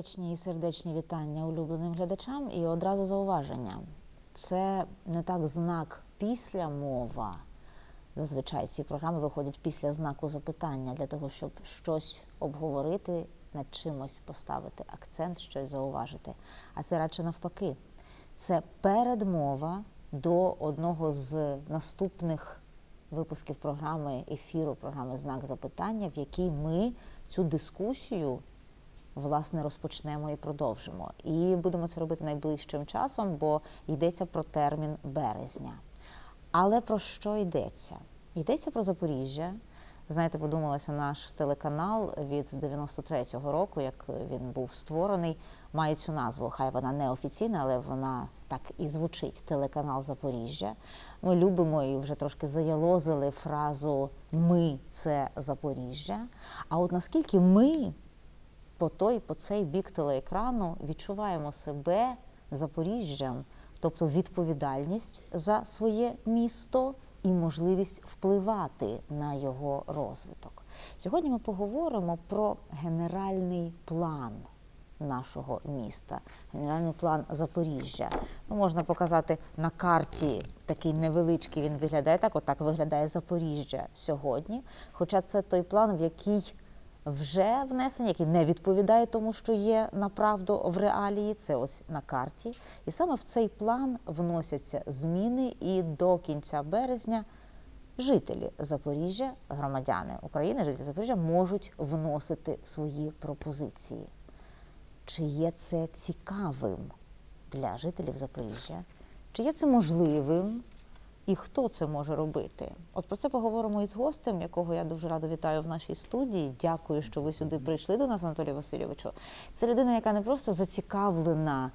Доречні і сердечні вітання улюбленим глядачам і одразу зауваження. Це не так знак після мова. Зазвичай ці програми виходять після знаку запитання для того, щоб щось обговорити, над чимось поставити акцент, щось зауважити. А це радше навпаки. Це передмова до одного з наступних випусків програми ефіру, програми Знак запитання, в якій ми цю дискусію власне розпочнемо і продовжимо. І будемо це робити найближчим часом, бо йдеться про термін березня. Але про що йдеться? Йдеться про Запоріжжя. Знаєте, подумалося, наш телеканал від 93-го року, як він був створений, має цю назву. Хай вона не офіційна, але вона так і звучить телеканал Запоріжжя. Ми любимо і вже трошки заялозили фразу Ми це Запоріжжя. А от наскільки ми по той, по цей бік телеекрану відчуваємо себе Запоріжжям, тобто відповідальність за своє місто і можливість впливати на його розвиток. Сьогодні ми поговоримо про генеральний план нашого міста, генеральний план Запоріжжя. Ну, можна показати на карті такий невеличкий. Він виглядає так. Отак виглядає Запоріжжя сьогодні. Хоча це той план, в який вже внесені, які не відповідають тому, що є направду в реалії. Це ось на карті. І саме в цей план вносяться зміни, і до кінця березня жителі Запоріжжя, громадяни України, жителі Запоріжжя можуть вносити свої пропозиції. Чи є це цікавим для жителів Запоріжжя? Чи є це можливим? І хто це може робити? От про це поговоримо із гостем, якого я дуже радо вітаю в нашій студії. Дякую, що ви сюди прийшли до нас, Анатолій Васильовичу. Це людина, яка не просто зацікавлена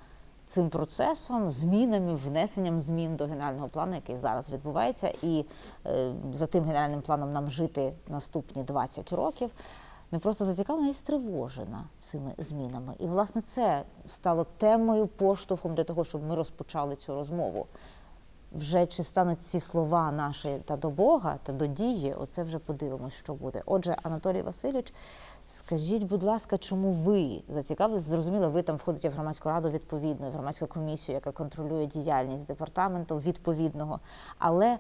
цим процесом, змінами, внесенням змін до генерального плану, який зараз відбувається, і е, за тим генеральним планом нам жити наступні 20 років. Не просто зацікавлена і стривожена цими змінами. І, власне, це стало темою, поштовхом для того, щоб ми розпочали цю розмову вже чи стануть ці слова наші та до Бога, та до дії, оце вже подивимось, що буде. Отже, Анатолій Васильович, скажіть, будь ласка, чому ви зацікавились? Зрозуміло, ви там входите в громадську раду відповідно, в громадську комісію, яка контролює діяльність департаменту відповідного. Але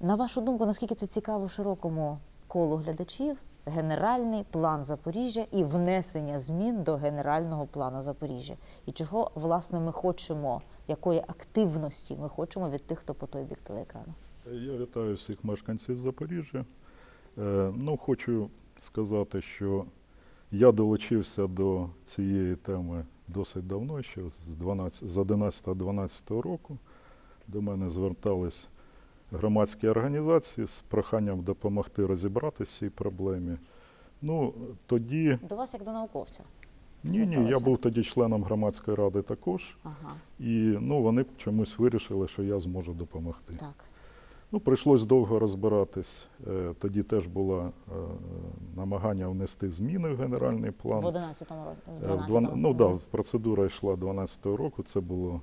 на вашу думку, наскільки це цікаво широкому колу глядачів? Генеральний план Запоріжжя і внесення змін до генерального плану Запоріжжя. І чого власне ми хочемо, якої активності ми хочемо від тих, хто по той бік телеекрану? Я вітаю всіх мешканців Запоріжжя. Е, Ну, хочу сказати, що я долучився до цієї теми досить давно, ще з 12, з 11-12 року. До мене звертались громадські організації з проханням допомогти розібратися в цій проблемі. Ну, тоді До вас як до науковця. Ні, ні, я був тоді членом громадської ради також, Ага, і ну, вони чомусь вирішили, що я зможу допомогти. так. Ну, прийшлось довго розбиратись. Е, Тоді теж було е, намагання внести зміни в генеральний план. В 11-му році. в Е, в 12-му. дван- Ну да, процедура йшла 12-го року. Це було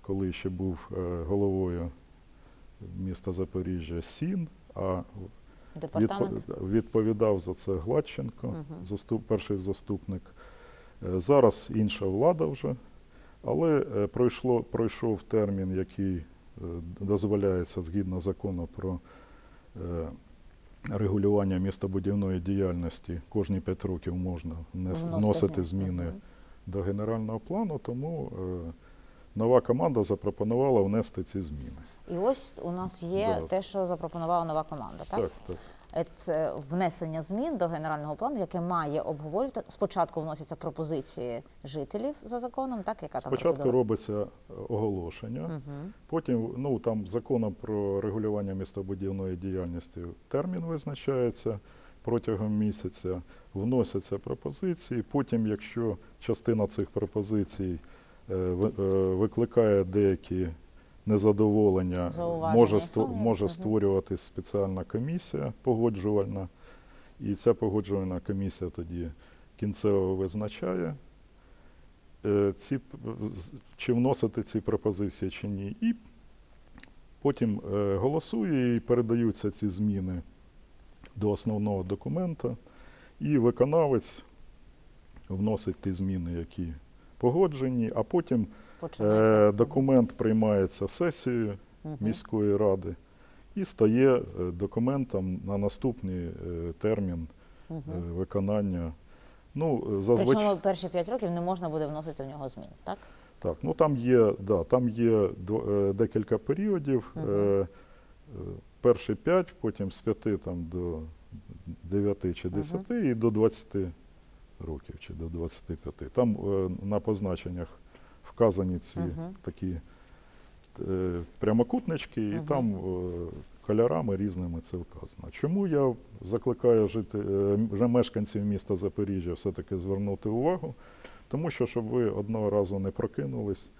коли ще був е, головою міста Запоріжжя Сін, а Департамент. відпо- відповідав за це Гладченко, Мгм. заступ, перший заступник. Е, Зараз інша влада вже, але е, пройшло, пройшов термін, який е, дозволяється згідно закону про регулювання містобудівної діяльності. Кожні 5 років можна Вносити зміни. до генерального плану, тому нова команда запропонувала внести ці зміни. І ось у нас є Зараз. те, що запропонувала нова команда, так? Так, так. Це внесення змін до генерального плану, яке має обговорювати. Спочатку вносяться пропозиції жителів за законом, так яка там Спочатку робиться е, оголошення, потім ну, там законом про регулювання містобудівної діяльності термін визначається протягом місяця, вносяться пропозиції. Потім, якщо частина цих пропозицій е, е, викликає деякі незадоволення, Зауваження може, і ство- може Мгм. створюватись спеціальна комісія погоджувальна, і ця погоджувальна комісія тоді кінцево визначає, е, ці, чи вносити ці пропозиції чи ні. І потім е, голосує і передаються ці зміни до основного документа, і виконавець вносить ті зміни, які погоджені, а потім е, документ приймається сесією Мгм. міської ради і стає е, документом на наступний е, термін е, виконання. Ну, зазвичай Причому перші 5 років не можна буде вносити в нього змін, так? так, ну там є, да, там є декілька періодів. Е, перші 5, потім з 5 там, до 9 чи 10 і до 20 років чи до 25. Там е, на позначеннях вказані ці такі е, прямокутнички, і там е, кольорами різними це вказано. Чому я закликаю жити, вже мешканців міста Запоріжжя все-таки звернути увагу? Тому що, щоб ви одного разу не прокинулись,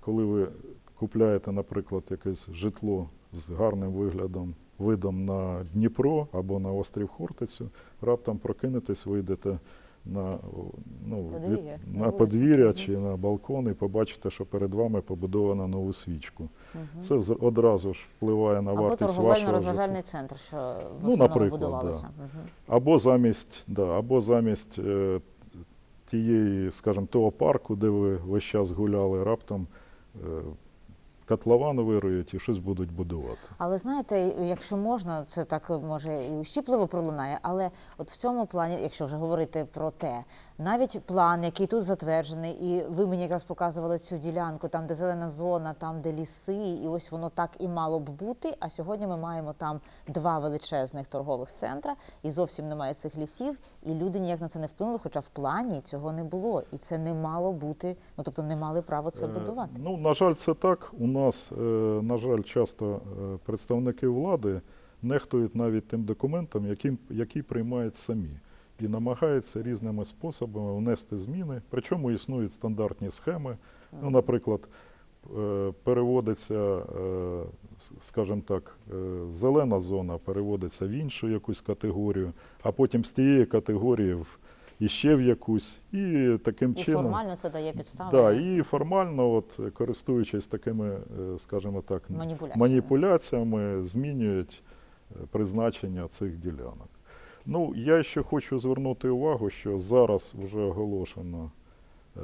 коли ви купляєте, наприклад, якесь житло з гарним виглядом, видом на Дніпро або на острів Хортицю, раптом прокинетесь, вийдете на, ну, Подвір'я, на на подвір'я чи на балкон і побачите, що перед вами побудовано нову свічку. Мгм. Це одразу ж впливає на Або вартість вашого торговельно-розважальний центр, що в Ну, наприклад, будувалося. Мгм. Або замість, да, або замість е, тієї, скажімо, того парку, де ви весь час гуляли, раптом е, котлован вирують і щось будуть будувати. Але знаєте, якщо можна, це так може і ущіпливо пролунає, але от в цьому плані, якщо вже говорити про те, навіть план, який тут затверджений, і ви мені якраз показували цю ділянку, там де зелена зона, там де ліси, і ось воно так і мало б бути. А сьогодні ми маємо там два величезних торгових центра, і зовсім немає цих лісів, і люди ніяк на це не вплинули, хоча в плані цього не було, і це не мало бути. Ну тобто не мали права це Е, будувати. Ну, на жаль, це так. У нас, е, на жаль, часто е, представники влади нехтують навіть тим документом, яким, який приймають самі, і намагаються різними способами внести зміни. Причому існують стандартні схеми. Ну, наприклад, е, переводиться, скажімо так, зелена зона переводиться в іншу якусь категорію, а потім з тієї категорії в іще в якусь, і таким І чином. формально це дає підстави. Да, і формально, от, користуючись такими, е, скажімо так, Маніпуляціями. маніпуляціями, змінюють е, призначення цих ділянок. Ну, я ще хочу звернути увагу, що зараз вже оголошено е,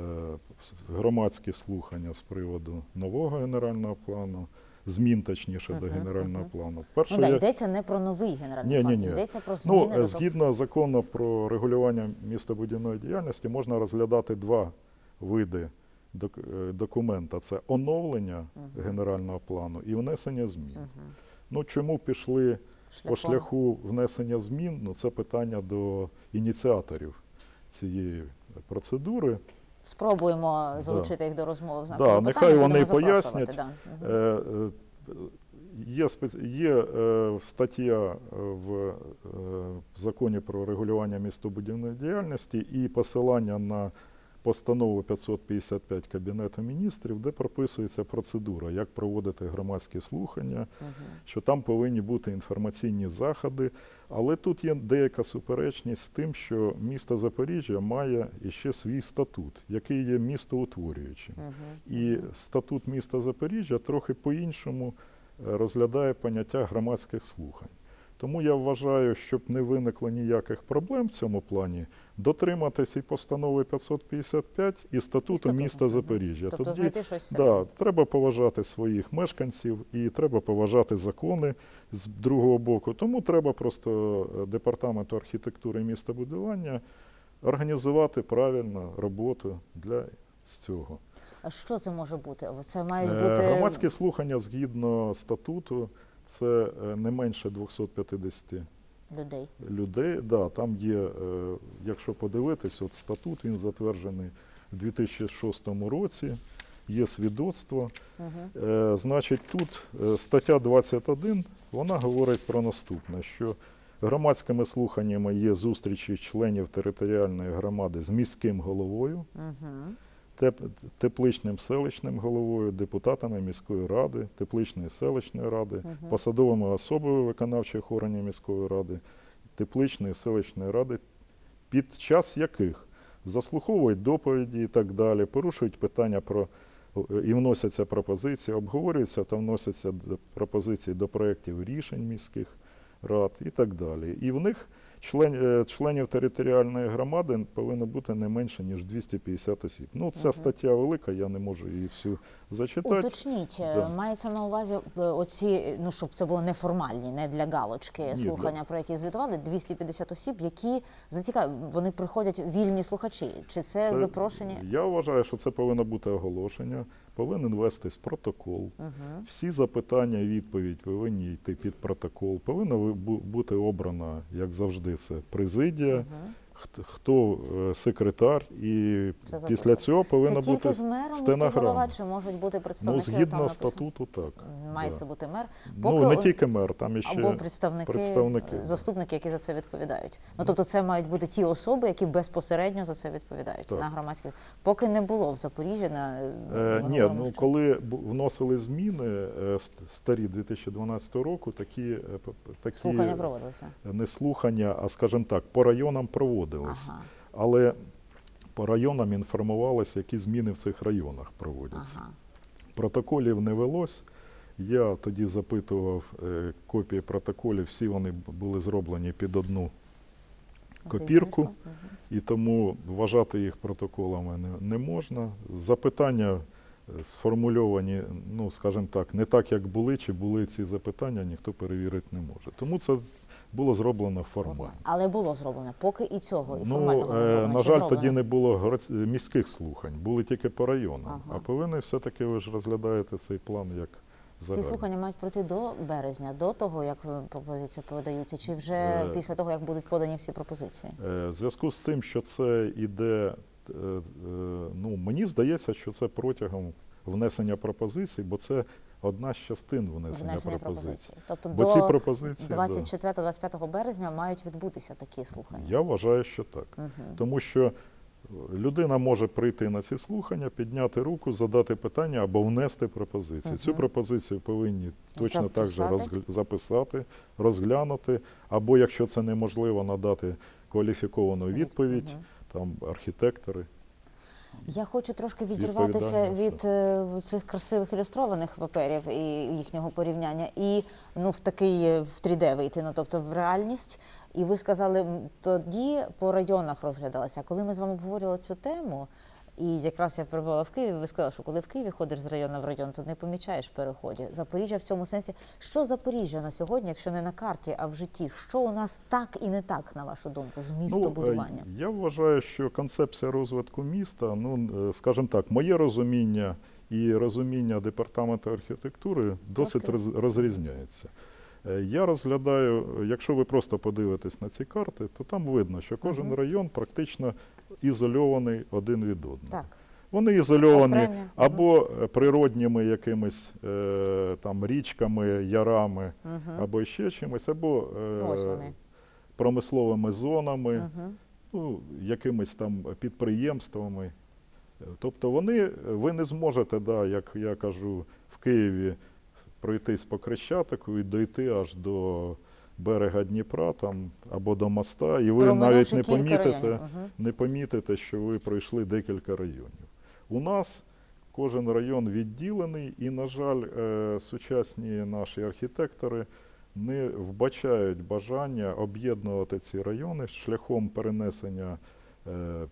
громадські слухання з приводу нового генерального плану, змін точніше до генерального плану. Перше, Ну, да, йдеться не про новий генеральний Ні, план, ні, ні. йдеться про зміни Ну, до е, згідно закону про регулювання містобудівної діяльності, можна розглядати два види е, документа: це оновлення генерального плану і внесення змін. Мгм. Ну, чому пішли по шляху внесення змін? Ну, це питання до ініціаторів цієї процедури. Спробуємо залучити їх до розмови в знаку Да, нехай вони пояснять. Да. Е, е, Є, є е, стаття в е, в законі про регулювання містобудівної діяльності і посилання на постанову 555 Кабінету міністрів, де прописується процедура, як проводити громадські слухання, що там повинні бути інформаційні заходи. Але тут є деяка суперечність з тим, що місто Запоріжжя має іще свій статут, який є містоутворюючим. І статут міста Запоріжжя трохи по-іншому е, розглядає поняття громадських слухань. Тому я вважаю, щоб не виникло ніяких проблем в цьому плані, дотриматись і постанови 555 і статуту статуту, міста. Запоріжжя. Тобто Тоді щось да, треба поважати своїх мешканців і треба поважати закони з другого боку. Тому треба просто е, департаменту архітектури і містобудування організувати правильно роботу для цього. А що це може бути? Це мають Е, бути Громадські слухання згідно статуту це е, не менше 250 людей. людей. Да, там є, е, якщо подивитись, от статут він затверджений у 2006 році. Є свідоцтво. Е, Значить, тут стаття 21, вона говорить про наступне, що громадськими слуханнями є зустрічі членів територіальної громади з міським головою, Мгм. Теп- тепличним селищним головою, депутатами міської ради, тепличної селищної ради, Мгм. посадовими особами виконавчих органів міської ради, тепличної селищної ради, під час яких заслуховують доповіді і так далі, порушують питання про і вносяться пропозиції, обговорюються та вносяться пропозиції до проєктів рішень міських рад і так далі. І в них член, е, членів територіальної громади повинно бути не менше, ніж 250 осіб. Ну, ця Мгм. стаття велика, я не можу її всю зачитати. Уточніть, е, Да. мається на увазі е, оці, ну щоб це було неформальні, не для галочки Ні, слухання, про які звітували, 250 осіб, які зацікав... вони приходять вільні слухачі. Чи це, Це- запрошення? Я вважаю, що це повинно бути оголошення, повинен вестись протокол. Угу. Всі запитання і відповідь повинні йти під протокол. Повинна ви- бу- бути обрана, як завжди, це президія, Угу. Хт- хто е, секретар, і Це після цього повинна Це бути з мером стенограма. голова, чи можуть бути ну, представники? там згідно написано? статуту, так. Має да. це бути мер. Поки Ну не тільки мер, там іще Або представники, представники, заступники, які за це відповідають. Ну тобто, це мають бути ті особи, які безпосередньо за це відповідають Так. на громадських. Поки не було в Запоріжжі на Е, ні, ну що- коли вносили зміни е, ст- старі 2012 року, такі, е, такі слухання проводилися. не слухання, а скажімо так, по районам проводились. Ага, Але по районам інформувалося, які зміни в цих районах проводяться. ага. Протоколів не велось. Я тоді запитував е, копії протоколів, всі вони були зроблені під одну копірку, і тому вважати їх протоколами не, не можна. Запитання сформульовані, ну скажімо так, не так, як були, чи були ці запитання, ніхто перевірити не може. Тому це було зроблено формально. Але було зроблено, поки і цього, і Ну, формального не е, зроблено. на жаль, зроблено? тоді не було міських слухань, були тільки по районам. Ага. А повинні все-таки ви ж розглядаєте цей план як Ці слухання мають пройти до березня, до того, як е, пропозиції подаються, чи вже Е, після того, як будуть подані всі пропозиції? Е, В зв'язку з цим, що це іде, е, е, ну мені здається, що це протягом внесення пропозицій, бо це одна з частин внесення, Внесення пропозицій. пропозицій. Тобто Бо до ці пропозиції, 24-25 березня мають відбутися такі слухання. я вважаю, що так. Угу. Тому що людина може прийти на ці слухання, підняти руку, задати питання або внести пропозицію. Мгм. Цю пропозицію повинні точно так же Записати. розгля- записати, розглянути, або якщо це неможливо, надати кваліфіковану відповідь, Мгм. Там архітектори. Я хочу трошки відірватися від е, цих красивих ілюстрованих паперів і їхнього порівняння, і ну в такий е, в 3D вийти, ну тобто в реальність. І ви сказали, тоді по районах розглядалися. А коли ми з вами обговорювали цю тему, і якраз я перебувала в Києві, ви сказали, що коли в Києві ходиш з району в район, то не помічаєш переході. Запоріжжя в цьому сенсі. Що Запоріжжя на сьогодні, якщо не на карті, а в житті? Що у нас так і не так, на вашу думку, з містобудуванням? е, я вважаю, що концепція розвитку міста, ну е, скажімо так, моє розуміння і розуміння департаменту архітектури досить роз- розрізняється. Е, Я розглядаю, якщо ви просто подивитесь на ці карти, то там видно, що кожен Мгм. район практично ізольований один від одного. Так. Вони ізольовані Окремі, або природніми якимись е, там річками, ярами, Угу. або ще чимось, або е, промисловими зонами, Угу. ну, якимись там підприємствами. Тобто вони, ви не зможете, да, як я кажу, в Києві пройтись по Крещатику і дойти аж до берега Дніпра там, або до моста, і ви навіть не помітите, Угу. не помітите, що ви пройшли декілька районів. У нас кожен район відділений, і, на жаль, е, сучасні наші архітектори не вбачають бажання об'єднувати ці райони шляхом перенесення е,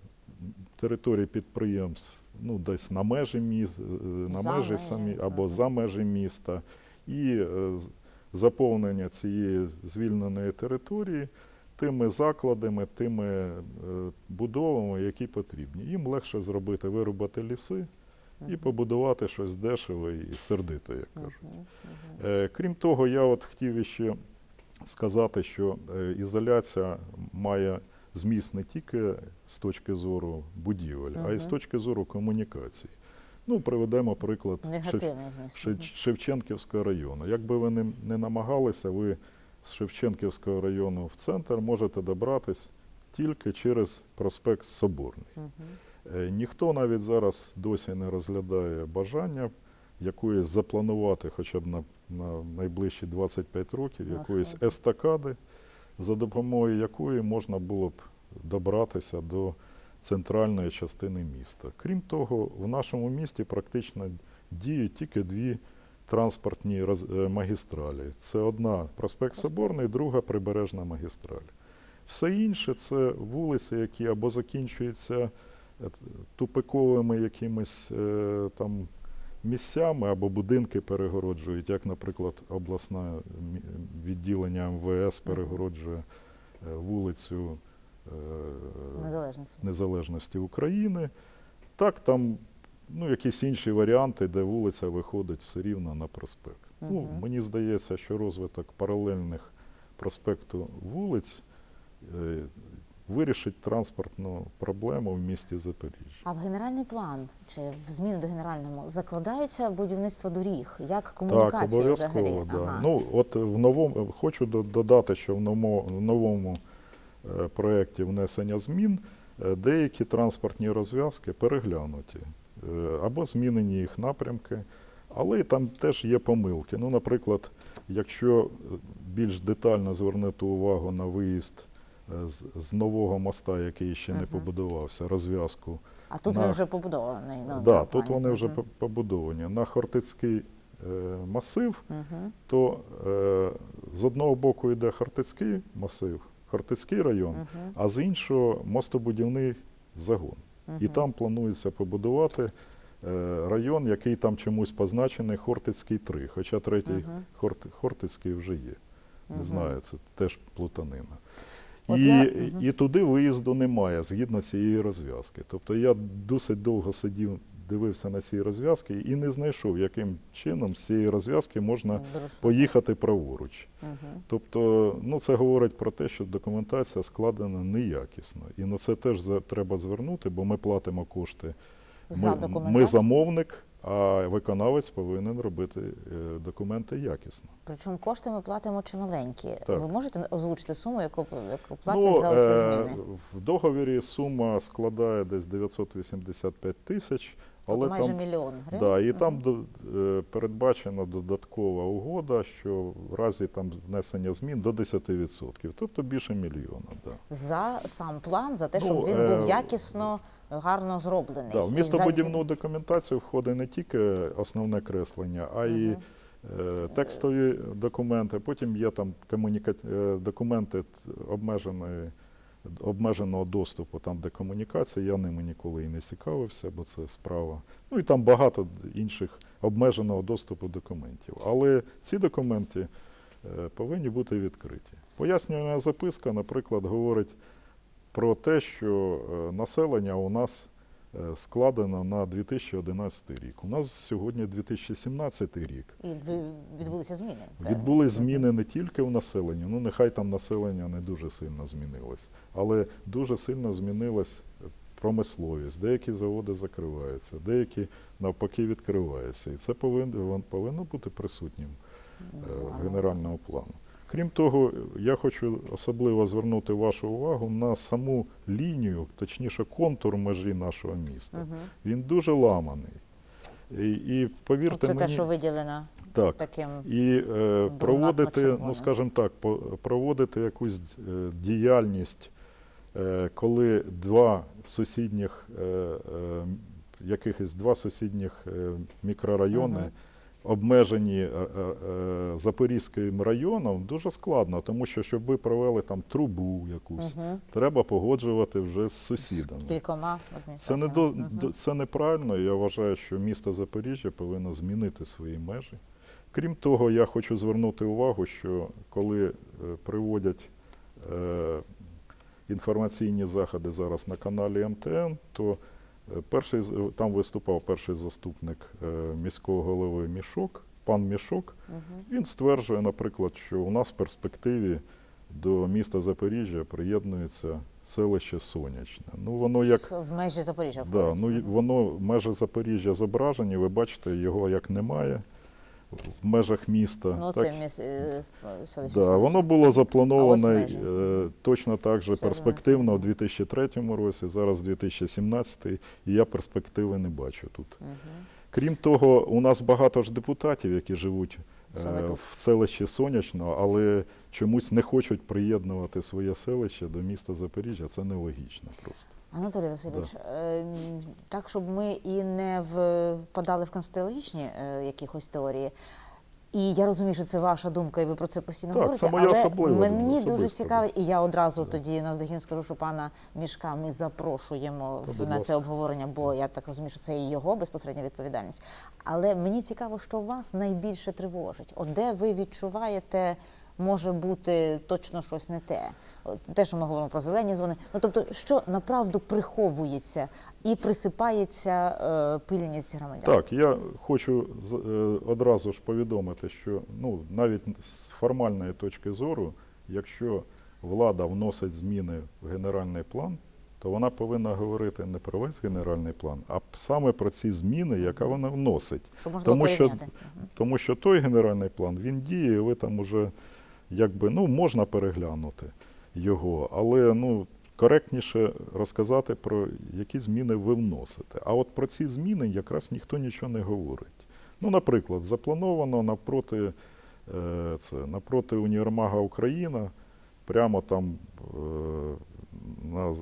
території підприємств ну, десь на межі міст, на За межі самі або за межі міста, і е, заповнення цієї звільненої території тими закладами, тими е, будовами, які потрібні. Їм легше зробити, вирубати ліси і побудувати щось дешеве і сердито, як кажуть. Е, Крім того, я от хотів ще сказати, що е, ізоляція має зміст не тільки з точки зору будівель, а й з точки зору комунікацій. Ну, приведемо приклад Шев- Шев- Шевченківського району. Як би ви не, не намагалися, ви з Шевченківського району в центр можете добратись тільки через проспект Соборний. Е, Ніхто навіть зараз досі не розглядає бажання якоїсь запланувати хоча б на, на найближчі 25 років якоїсь естакади, за допомогою якої можна було б добратися до центральної частини міста. Крім того, в нашому місті практично діють тільки дві транспортні е, магістралі. Це одна проспект Соборний, друга прибережна магістраль. Все інше це вулиці, які або закінчуються е, тупиковими якимись е, там місцями, або будинки перегороджують, як, наприклад, обласне відділення МВС перегороджує вулицю Незалежності. Незалежності України. Так, там ну, якісь інші варіанти, де вулиця виходить все рівно на проспект. Ну, мені здається, що розвиток паралельних проспекту вулиць е, вирішить транспортну проблему в місті Запоріжжя. А в генеральний план чи в зміни до генеральному закладається будівництво доріг, як Так, обов'язково. Да. Ага. Ну, от в новому хочу до- додати, що в новому, в новому проєкті внесення змін е, деякі транспортні розв'язки переглянуті е, або змінені їх напрямки, але там теж є помилки. Ну, наприклад, якщо е, більш детально звернути увагу на виїзд е, з, з нового моста, який ще не побудувався, розв'язку а тут на- він вже побудований. Ну, Да, на тут вони вже побудовані. На Хортицький е, масив, то е, з одного боку йде Хортицький масив, Хортицький район, угу. а з іншого мостобудівний загон. І там планується побудувати е, район, який там чомусь позначений Хортицький 3, хоча третій угу. Хорт, Хортицький вже є. Не угу. знаю, це теж плутанина. От І, я- і туди виїзду немає згідно цієї розв'язки. Тобто я досить довго сидів, дивився на ці розв'язки і не знайшов, яким чином з цієї розв'язки можна поїхати праворуч. Мгм. Тобто, ну це говорить про те, що документація складена неякісно. І на це теж треба звернути, бо ми платимо кошти. За ми замовник, а виконавець повинен робити е, документи якісно. Причому кошти ми платимо чималенькі. Так. Ви можете озвучити суму, яку, яку платять Ну, за оці е, зміни? в договорі сума складає десь 985 тисяч, але Тобто майже там, мільйон гривень? да, і там до- е, передбачена додаткова угода, що в разі там внесення змін до 10%, тобто більше мільйона. Да. За сам план, за те, Ну, щоб він е, був якісно, гарно зроблений. Да, в містобудівну документацію входить не тільки основне креслення, а й Мгм. е, текстові документи. Потім є там комуніка... е, документи обмеженої, обмеженого доступу, там де комунікація. Я ними ніколи і не цікавився, бо це справа. Ну і там багато інших обмеженого доступу документів. Але ці документи е, повинні бути відкриті. Пояснювальна записка, наприклад, говорить про те, що е, населення у нас е, складено на 2011 рік. У нас сьогодні 2017 рік. І відбулися зміни. Відбули зміни не тільки в населенні, ну нехай там населення не дуже сильно змінилось, але дуже сильно змінилась промисловість. Деякі заводи закриваються, деякі навпаки відкриваються. І це повинно, повинно бути присутнім е, в генеральному плану. Крім того, я хочу особливо звернути вашу увагу на саму лінію, точніше контур межі нашого міста. Мгм. Він дуже ламаний. І, і повірте Це мені, те, що виділено так, таким. і е, проводити, ну скажімо так, проводити якусь е, діяльність, е, коли два сусідніх, е, е, якихось два сусідніх е, мікрорайони Мгм. Обмежені е, е, е, Запорізьким районом, дуже складно, тому що щоб ви провели там трубу якусь, Мгм. треба погоджувати вже з сусідами. З кількома Це не до, до- це неправильно. Я вважаю, що місто Запоріжжя повинно змінити свої межі. Крім того, я хочу звернути увагу, що коли приводять е, інформаційні заходи зараз на каналі МТН, то перший там виступав перший заступник е, міського голови Мішок, пан Мішок. Він стверджує, наприклад, що у нас в перспективі до міста Запоріжжя приєднується селище Сонячне. Ну воно як в межі Запоріжжя Да, ну воно межі Запоріжжя зображені. Ви бачите, його як немає в межах міста. Ну, так, це міс... е, да, воно було заплановане е, точно так же перспективно в внесено. 2003 році, зараз 2017, і я перспективи не бачу тут. Мгм. Крім того, у нас багато ж депутатів, які живуть е, в селищі Сонячно, але чомусь не хочуть приєднувати своє селище до міста Запоріжжя. Це нелогічно просто. Анатолій Васильович, да. так, щоб ми і не впадали в конспірологічні е, якихось теорії, І я розумію, що це ваша думка, і ви про це постійно Так, говорите. це моя але особлива мені думка, дуже цікавить, і я одразу тоді навздогін скажу, що пана Мішка ми запрошуємо в- на це обговорення, бо я так розумію, що це і його безпосередня відповідальність. Але мені цікаво, що вас найбільше тривожить. От де ви відчуваєте, може бути точно щось не те. Те, що ми говоримо про зелені зони. Ну тобто, що направду приховується і присипається е, пильність громадян. Так, я хочу е, одразу ж повідомити, що ну, навіть з формальної точки зору, якщо влада вносить зміни в генеральний план, то вона повинна говорити не про весь генеральний план, а саме про ці зміни, яка вона вносить. Що Тому що, порівняти. Тому що той генеральний план він діє, і ви там уже якби ну можна переглянути його, але ну коректніше розказати про які зміни ви вносите. А от про ці зміни якраз ніхто нічого не говорить. Ну, наприклад, заплановано напроти е, це напроти універмага Україна, прямо там е, на,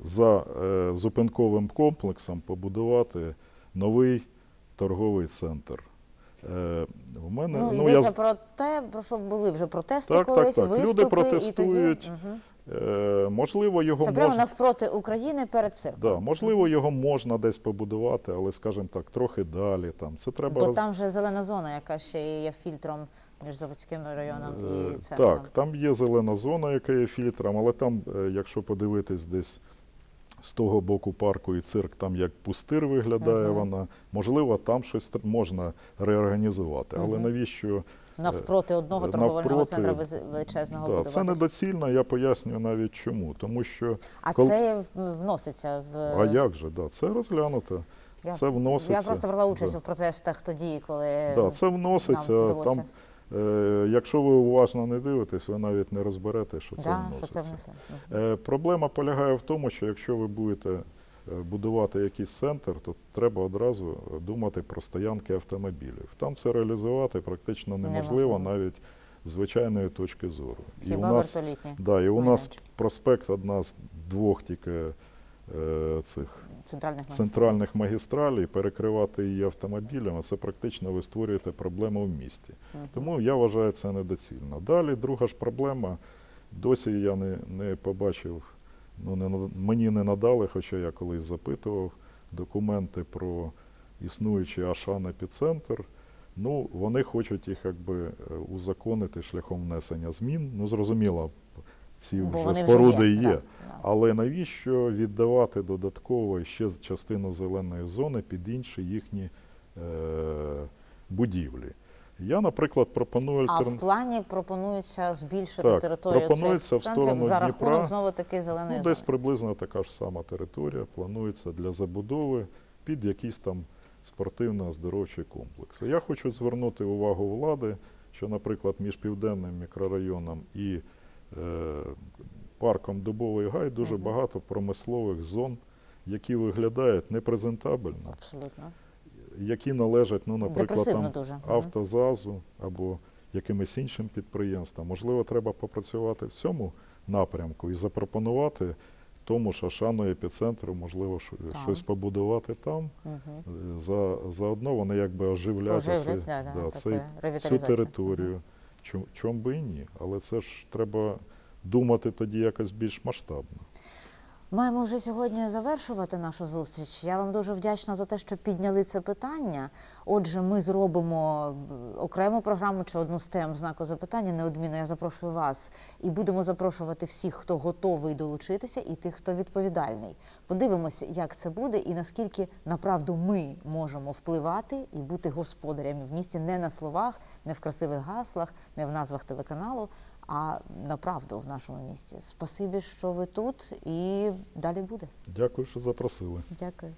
за е, зупинковим комплексом побудувати новий торговий центр. Е, в мене, Ну, ну, я, про те, про що були вже протести Так, так, колись, так. Люди виступи, протестують. І тоді, е, можливо, його Це прямо можна. навпроти України перед цирком. Да, можливо, його можна десь побудувати, але, скажімо так, трохи далі. Там. Це треба Бо роз... там же зелена зона, яка ще є фільтром між Заводським районом Е, і центром. Так, там є зелена зона, яка є фільтром, але там, е, якщо подивитись десь з того боку парку і цирк, там як пустир виглядає Мгм. вона, можливо, там щось можна реорганізувати. Але навіщо? Навпроти одного е, торговельного центру величезного Да, будувати. це недоцільно, я пояснюю навіть чому. Тому що, А кол- це вноситься в а як же, да, це розглянуто, Я- це вноситься. Я просто брала участь да. у протестах тоді, коли Да, це вноситься. нам. Там, е, якщо ви уважно не дивитесь, ви навіть не розберете, що це да, що це Е, Проблема полягає в тому, що якщо ви будете е, будувати якийсь центр, то треба одразу думати про стоянки автомобілів. Там це реалізувати практично неможливо навіть з звичайної точки зору. і у нас, да, і у нас проспект одна з двох тільки е, цих центральних центральних магістралей, перекривати її автомобілями, це практично ви створюєте проблему в місті. Мгм. Тому я вважаю це недоцільно. Далі друга ж проблема. Досі я не, не побачив, ну не, мені не надали, хоча я колись запитував документи про існуючий Ашан епіцентр. Ну, вони хочуть їх якби е, узаконити шляхом внесення змін. Ну, зрозуміло, ці Бо вже споруди є. да, да. Але навіщо віддавати додатково ще частину зеленої зони під інші їхні е, будівлі? Я, наприклад, пропоную А в плані пропонується збільшити Так, територію пропонується цих в сторону за Дніпра. рахунок знову таки зеленої Ну, десь зони. приблизно така ж сама територія планується для забудови під якийсь там спортивно-оздоровчий комплекс. Я хочу звернути увагу влади, що, наприклад, між південним мікрорайоном і парком Дубовий Гай дуже Мгм. багато промислових зон, які виглядають непрезентабельно, Абсолютно. які належать, ну, наприклад, Депресивно там, дуже. Автозазу або якимось іншим підприємствам. Можливо, треба попрацювати в цьому напрямку і запропонувати тому ж Ашану епіцентру, можливо, що- Там. щось побудувати там. Е, За, заодно вони якби оживлять Оживлять, да, да, цю територію. Чом, чом би і ні? Але це ж треба думати тоді якось більш масштабно. Маємо вже сьогодні завершувати нашу зустріч. Я вам дуже вдячна за те, що підняли це питання. Отже, ми зробимо окрему програму чи одну з тем знаку запитання. Неодмінно я запрошую вас і будемо запрошувати всіх, хто готовий долучитися, і тих, хто відповідальний. Подивимося, як це буде, і наскільки направду ми можемо впливати і бути господарями в місті не на словах, не в красивих гаслах, не в назвах телеканалу, а на правду в нашому місті. Спасибі, що ви тут, і далі буде. Дякую, що запросили. Дякую.